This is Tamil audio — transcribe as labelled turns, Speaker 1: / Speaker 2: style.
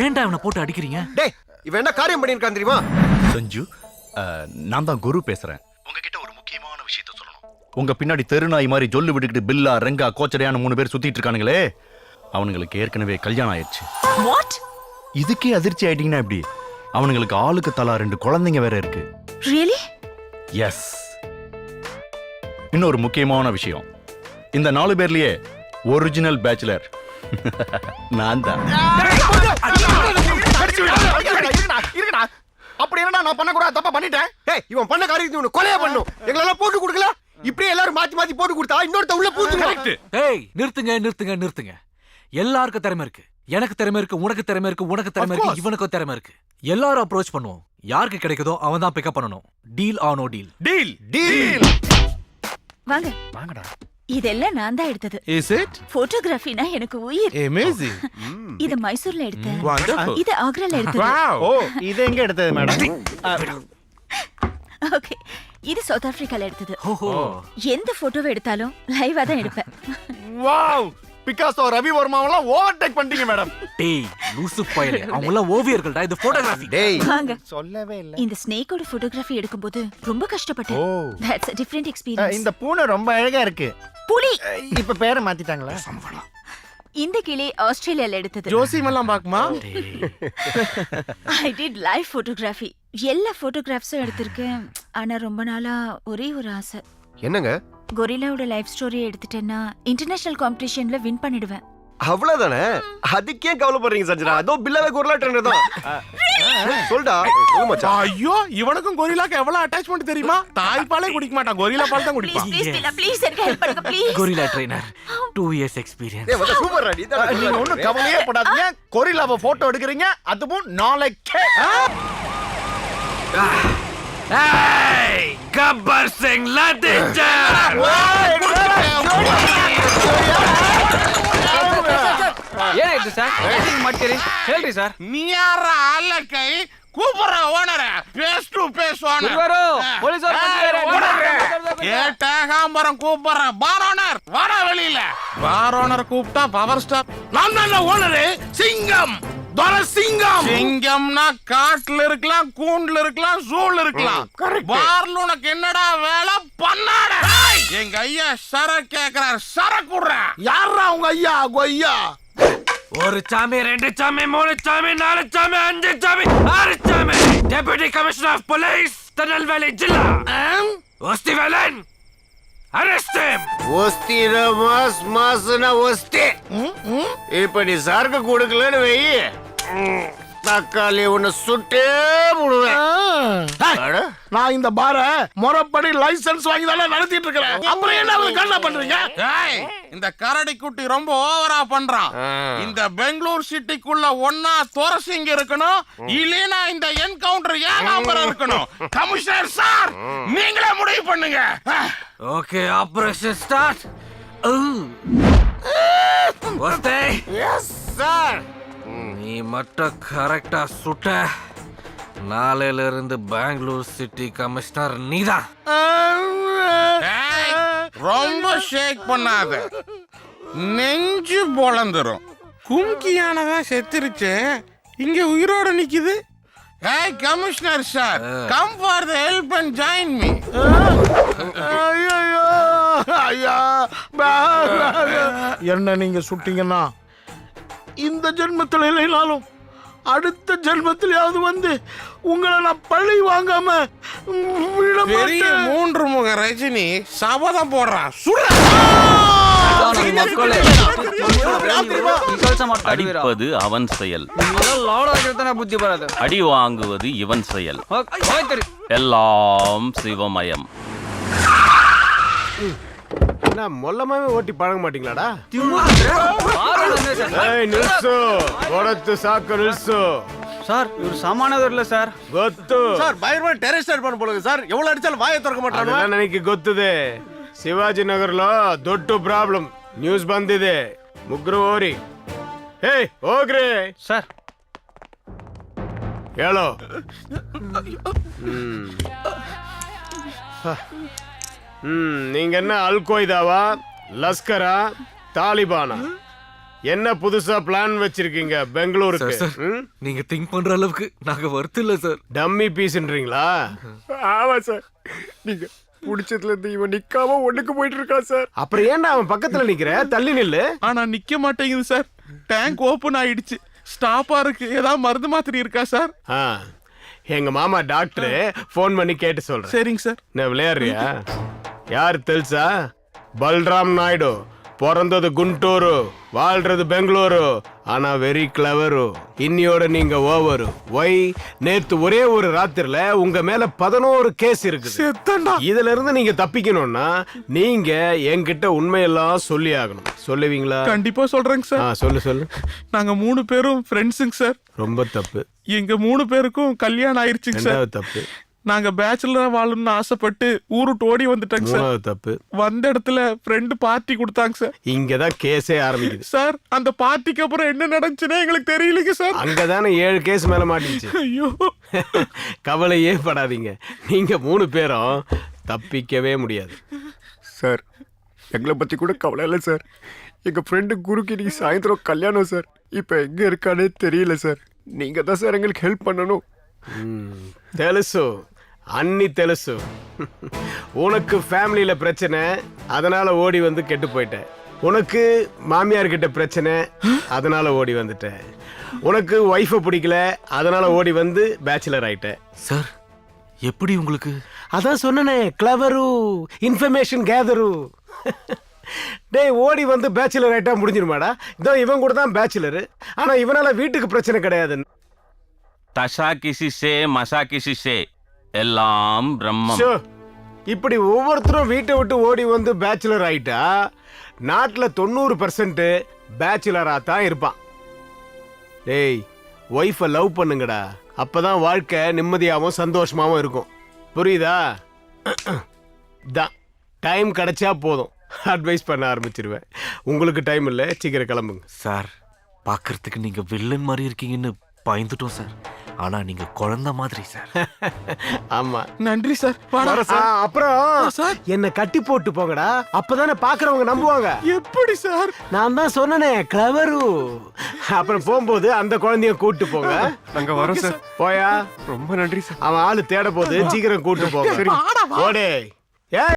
Speaker 1: ஏன்டா இவனை போட்டு அடிக்கிறீங்க?
Speaker 2: டேய் இவன் என்ன காரியம் பண்ணிருக்கான் தெரியுமா?
Speaker 3: சஞ்சு நான் தான் குரு பேசுறேன். உங்ககிட்ட ஒரு முக்கியமான விஷயத்த சொல்லணும். உங்க பின்னாடி தெருநாய் மாதிரி ஜொல்லு விட்டுக்கிட்டு பில்லா ரெங்கா கோச்சடையான மூணு பேர் சுத்திட்டு இருக்கானுங்களே அவனுங்களுக்கு ஏற்கனவே கல்யாணம் ஆயிடுச்சு.
Speaker 4: வாட்
Speaker 3: இதுக்கே அதிர்ச்சி ஆயிட்டீங்கன்னா எப்படி? அவனுங்களுக்கு ஆளுக்கு தலா ரெண்டு குழந்தைங்க வேற இருக்கு.
Speaker 4: ரியலி
Speaker 3: எஸ் இன்னொரு முக்கியமான விஷயம். இந்த நாலு பேர்லயே ஒரிஜினல் பேச்சுலர் நான் தான்
Speaker 2: இருக்கடா அப்படி என்னடா நான் பண்ண கூட தப்பா பண்ணிட்டேன்? ஏய் இவன் பண்ண காரியத்தை இவனை கொலையா பண்ணும். எங்களெல்லாம் போட்டு கொடுக்கல? இப்படியே எல்லாரும் மாத்தி மாத்தி போட்டு கொடுத்தா இன்னொருத்த உள்ள பூந்து
Speaker 1: ஏய் நிறுத்துங்க நிறுத்துங்க நிறுத்துங்க. எல்லாருக்கும் திறமை இருக்கு. எனக்கு திறமை இருக்கு உனக்கு திறமை இருக்கு உனக்கு திறமை இருக்கு. இவனுக்கும் திறமை இருக்கு. எல்லாரும் அப்ரோச் பண்ணுவோம். யாருக்கு கிடைக்குதோ அவன் தான் பிக்கப் பண்ணணும். டீல் ஆனோ டீல்
Speaker 5: டீல்
Speaker 2: டீல்
Speaker 4: வாங்க.
Speaker 3: வாங்கடா.
Speaker 4: இதெல்லாம் நான் தான் எடுத்தது.
Speaker 5: இஸ் இட்
Speaker 4: போட்டோகிராஃபினா எனக்கு உயிர்.
Speaker 5: அமேசிங்
Speaker 4: இது மைசூர்ல எடுத்தேன்.
Speaker 5: வண்டர்ஃபுல்
Speaker 4: இது ஆக்ரால எடுத்தது.
Speaker 5: வாவ்
Speaker 3: ஓ இது எங்க எடுத்தது மேடம்
Speaker 4: ஓகே இது சவுத் ஆப்பிரிக்கால எடுத்தது. எந்த போட்டோவை எடுத்தாலும் லைவா தான் எடுப்பேன்.
Speaker 2: வாவ் பிகாசோ ரவி வர்மாவெல்லாம் ஓவர்டேக் பண்ணிட்டீங்க மேடம்
Speaker 1: டேய் லூசு பயலே அவங்க எல்லாம் ஓவியர்கள்டா இது போட்டோகிராஃபி
Speaker 2: டேய்.
Speaker 4: வாங்க.
Speaker 6: சொல்லவே இல்ல.
Speaker 4: இந்த ஸ்னேக்கோட போட்டோகிராஃபி எடுக்கும்போது ரொம்ப கஷ்டப்பட்டேன் that's a different
Speaker 6: ah,
Speaker 4: experience
Speaker 6: இந்த பூனை ரொம்ப அழகா இருக்கு.
Speaker 4: புலி!
Speaker 6: இப்ப பேரை மாத்திட்டாங்களா?
Speaker 4: இந்த கிளி ஆஸ்திரேலியால எடுத்தது.
Speaker 5: ஜோசியம் எல்லாம் பாக்குமா
Speaker 4: ஐ டிட் லைவ் போட்டோகிராஃபி எல்லா போட்டோகிராஃப்ஸும் எடுத்திருக்கேன். ஆனா ரொம்ப நாளா ஒரே ஒரு ஆசை.
Speaker 2: என்னங்க?
Speaker 4: கொரில்லாவோட லைஃப் ஸ்டோரியை எடுத்துட்டேன்னா இன்டர்நேஷனல் காம்படிஷன்ல வின் பண்ணிடுவேன்.
Speaker 2: அவ்வளவுதானே? அதுக்கே கவலைப்படுறீங்க சஞ்சனா. அதோ பில்லாவே குரலா ட்ரெண்ட் தான். சொல்டா. சொல்லு மச்சான்.
Speaker 5: ஐயோ இவனுக்கும் கொரிலாக்கு எவ்வளவு அட்டாச்மெண்ட் தெரியுமா? தாய்ப்பாலே குடிக்க மாட்டான் கொரிலா பால் தான் குடிப்பான்.
Speaker 4: ப்ளீஸ் பில்லா ப்ளீஸ் எனக்கு ஹெல்ப் பண்ணுங்க
Speaker 1: please gorilla trainer two years
Speaker 2: experience வந்து சூப்பர் ராடி
Speaker 6: நீங்க ஒண்ணும் கவலையே படாதீங்க. கொரில்லாவை போட்டோ எடுக்கிறீங்க அதுவும் நாளைக்கே.
Speaker 1: ஏய் గబ్బర్ సింగ్ లతించారు
Speaker 7: ಏನಾಯ್ತು ಸರ್ ಮಾಡ್ತೀರಿ ಹೇಳ್ರಿ ಸರ್
Speaker 5: ನಿಯರ ಅಲ್ಲಕ್ಕೈ கூப்பிடுறா ஓனர. Face to face
Speaker 7: owner. வரும் போலீஸ்
Speaker 5: ஏட்டகாம்பரம் கூப்பிடுறேன் பார் ஓனர். வாடா வெளியில. கூப்பிட்டா பவர் ஸ்டார் நல்ல ஓனர் சிங்கம். சிங்கம். சிங்கம்னா காட்டுல இருக்கலாம் கூண்டுல இருக்கலாம் ஜூல இருக்கலாம். பார்ல உனக்கு என்னடா வேலை? பண்ணாட எங்க ஐயா சர கேக்குறாரு. சர குடுற. யாரா உங்க ஐயா? கொய்யா
Speaker 1: ஒரு சாமி ரெண்டு சாமி மூணு சாமி நாலு சாமி அஞ்சு சாமி ஆறு சாமி. Deputy commissioner of police Tirunelveli Jilla Osthi Velan arrest
Speaker 2: ஒஸ்திர மாஸ் மாசன ஒஸ்தி இப்ப நீ சரக்கு கொடுக்கலன்னு வெயி தக்காளி உன்னை சுட்டே முடுவேன்
Speaker 5: நான் இந்த பார முறைப்படி லைசென்ஸ் வாங்கி தானே நடத்திட்டு இருக்கிறேன். அப்புறம் என்ன அவங்க கண்ணா பண்றீங்க? இந்த கரடி குட்டி ரொம்ப ஓவரா பண்றான். இந்த பெங்களூர் சிட்டிக்குள்ள ஒன்னா துரசிங்க இருக்கணும் இல்லைனா இந்த என்கவுண்டர் ஏகாம்பரம் இருக்கணும்? கமிஷனர் சார் நீங்களே முடிவு பண்ணுங்க.
Speaker 1: ஓகே ஆபரேஷன் ஸ்டார்ட் ஒஸ்தே
Speaker 2: எஸ் சார்
Speaker 1: நீ மட்டும் கரெக்டா சுட்ட. நாளையில இருந்து பெங்களூர் சிட்டி கமிஷனர் நீதான்.
Speaker 5: ஏய், ரொம்ப ஷேக் பண்ணாத. நெஞ்சு பொழந்துரும் கும்கியானதான் செத்துருச்சு. இங்க உயிரோட நிக்குது. ஏய் commissioner sir come for the help and join me
Speaker 6: ஐயோ ஐயா என்ன நீங்க சுட்டீங்கன்னா? இந்த ஜென்மத்தில் இல்லைனாலும் அடுத்த ஜென்மத்திலேயாவது வந்து உங்களை நான் பழி வாங்காம விட
Speaker 5: பெரிய
Speaker 6: மாட்டேன்.
Speaker 5: மூன்று முக ரஜினி சபதம் போடுறான் சுடுற
Speaker 7: ನನ್ನ ಮಕ್ಕಳೇ ಈ ಕೆಲಸ ಮಾಡ್ತಾ ಇದೀರಾ
Speaker 8: அடிப்பது அவன் செயல்
Speaker 7: ಲಾಡ್ ಆಗಿರ್ತಾನೆ ಬುದ್ಧಿ ಬರೋದು
Speaker 8: அடி வாங்குவது இவன் செயல்
Speaker 7: ಹೋಗ್- ಹೋಯ್ತಿರಿ
Speaker 8: எல்லாம் சிவமயம்
Speaker 2: என்ன மொல்லமாவே ஓட்டி பழக மாட்டீங்களாடா? ஏய் நில்சு. சாக்கு நில்சு.
Speaker 7: சார் இவர் சமானவர் இல்ல
Speaker 2: சார். கொத்து.
Speaker 6: சார் பயமா டெரரிஸ்ட் பண்ண போலுங்க சார். எவ்வளவு அடிச்சாலும் வாயை திறக்க மாட்டானுங்க
Speaker 2: அதான் எனக்கு சிவாஜி நகர்ல தொட்டு ப்ராப்ளம் நியூஸ் வந்தது. ಬಂದಿದೆ ஓரி ಓರಿ ಹೇ ಹೋಗ್ರಿ
Speaker 7: ಸರ್
Speaker 2: ಹೇಳೋ ம் நீங்க என்ன அல்கொய்தாவா? லஸ்கரா தாலிபானா? என்ன புதுசா பிளான் வச்சிருக்கீங்க பெங்களூருக்கு? ம்?
Speaker 1: நீங்க திங்க் பண்ற அளவுக்கு நாங்க வருத்தம் இல்ல சார்
Speaker 2: டம்மி பீஸ்ன்றீங்களா
Speaker 9: ஆமா சார் நீங்க புடிச்சதுல இருந்து இவன் நிக்காம ஒண்ணுக்கு போயிட்டு இருக்கான் சார்
Speaker 2: அப்புறம் ஏன்டா அவன் பக்கத்துல நிக்கிற? தள்ளி நில்லு.
Speaker 5: ஆனா நிக்க மாட்டேங்குது சார் டேங்க் ஓபன் ஆயிடுச்சு. ஸ்டாப்பா இருக்கு. ஏதாவது மருந்து மாத்திரை இருக்கா சார்
Speaker 2: ஆ. எங்க மாமா டாக்டர் ஃபோன் பண்ணி கேட்டு சொல்றேன்.
Speaker 5: சரிங்க சார்.
Speaker 2: நான் விளையாடுறியா? யார் தெல்சா? பல்ராம் நாயுடு. பிறந்தது குண்டூரு வாழ்றது பெங்களூரு. ஆனா வெரி கிளவரு இன்னியோட நீங்க ஓவரு ஒய் நேத்து ஒரே ஒரு ராத்திரில உங்க மேல பதினோரு கேஸ்
Speaker 5: செத்தண்டா.
Speaker 2: இதுல இருந்து நீங்க தப்பிக்கணும்னா நீங்க என்கிட்ட உண்மையெல்லாம் சொல்லி ஆகணும். சொல்லுவீங்களா?
Speaker 5: கண்டிப்பா சொல்றேங்க சார்.
Speaker 2: சொல்லு சொல்லு.
Speaker 5: நாங்க மூணு பேரும் ஃப்ரெண்ட்ஸுங்க சார்.
Speaker 2: ரொம்ப தப்பு.
Speaker 5: எங்க மூணு பேருக்கும் கல்யாணம் ஆயிருச்சுங்க சார்.
Speaker 2: தப்பு.
Speaker 5: நாங்க பேச்சுலரா வாழணும்னு ஆசைப்பட்டு ஊருட்டு ஓடி வந்துட்டோங்க சார்.
Speaker 2: தப்பு.
Speaker 5: வந்த இடத்துல ஃப்ரெண்டு பார்ட்டி கொடுத்தாங்க சார்.
Speaker 2: இங்கதான் கேஸே ஆரம்பிக்குது.
Speaker 5: சார் அந்த பார்ட்டிக்கு அப்புறம் என்ன நடந்துச்சுன்னே எங்களுக்கு தெரியலங்க சார்.
Speaker 2: அங்கதானே ஏழு கேஸ் மேல மாட்டிச்சு
Speaker 5: ஐயோ.
Speaker 2: கவலையே படாதீங்க. நீங்க மூணு பேரும் தப்பிக்கவே முடியாது.
Speaker 9: சார் எங்களை பத்தி கூட கவலை இல்லை சார். எங்க ஃப்ரெண்டு குருக்கு இன்னைக்கு சாயந்தரம் கல்யாணம் சார். இப்போ எங்க இருக்கானே தெரியல சார். நீங்க தான் சார் எங்களுக்கு ஹெல்ப் பண்ணணும்.
Speaker 2: தெலுசு. அன்னி தெலுசு. உனக்கு ஃபேமிலியில பிரச்சனை அதனால ஓடி வந்து கெட்டு போயிட்டேன். உனக்கு மாமியார் கிட்ட பிரச்சனை அதனால ஓடி வந்துட்டேன். உனக்கு ஒய்ஃபை பிடிக்கல அதனால ஓடி வந்து பேச்சுலர் ஆயிட்டேன்.
Speaker 1: சார் எப்படி உங்களுக்கு?
Speaker 2: அதான் சொன்னனே கிளவரு இன்ஃபர்மேஷன் கேதரு டேய் ஓடி வந்து பேச்சுலர் ஆயிட்டா முடிஞ்சிருமாடா? இதோ இவன் கூட தான் பேச்சுலரு ஆனா இவனால வீட்டுக்கு பிரச்சனை கிடையாது
Speaker 8: தஷா கிசி சே மஷா கிசி சே எல்லாம் பிரம்மம்.
Speaker 2: இப்படி ஒவ்வொருத்தரும் வீட்டை விட்டு ஓடி வந்து பேச்சுலர் ஆயிட்டா நாட்டுல தொண்ணூறு பர்சன்ட் பேச்சுலரா தான் இருப்பான். டேய் ஒய்ஃபை லவ் பண்ணுங்கடா. அப்பதான் வாழ்க்கை நிம்மதியாகவும் சந்தோஷமாவும் இருக்கும். புரியுதா? தான். டைம் கிடைச்சா போதும். அட்வைஸ் பண்ண ஆரம்பிச்சிருவேன். உங்களுக்கு டைம் இல்லை சீக்கிரம் கிளம்புங்க.
Speaker 1: சார் பார்க்கறதுக்கு நீங்க வில்லன் மாதிரி இருக்கீங்கன்னு பயந்துட்டோம் சார். ஆனா நீங்க குழந்தை மாதிரி சார்.
Speaker 2: ஆமா.
Speaker 5: நன்றி சார். வாடா.
Speaker 2: ஆ, அப்புறம்?
Speaker 5: சார்.
Speaker 2: என்ன கட்டி போட்டு போங்கடா. அப்பதானே பாக்குறவங்க நம்புவாங்க.
Speaker 5: எப்படி சார்?
Speaker 2: நான் தான் சொன்னனே கிளவரு அப்புறம் போகும்போது அந்த குழந்தைய கூட்டு போங்க.
Speaker 9: நாங்க வரோம் சார்.
Speaker 2: போயா?
Speaker 9: ரொம்ப நன்றி சார்.
Speaker 2: அவன் ஆளு தேட போது சீக்கிரம் கூட்டு போங்க. ஓடே. ஏய்.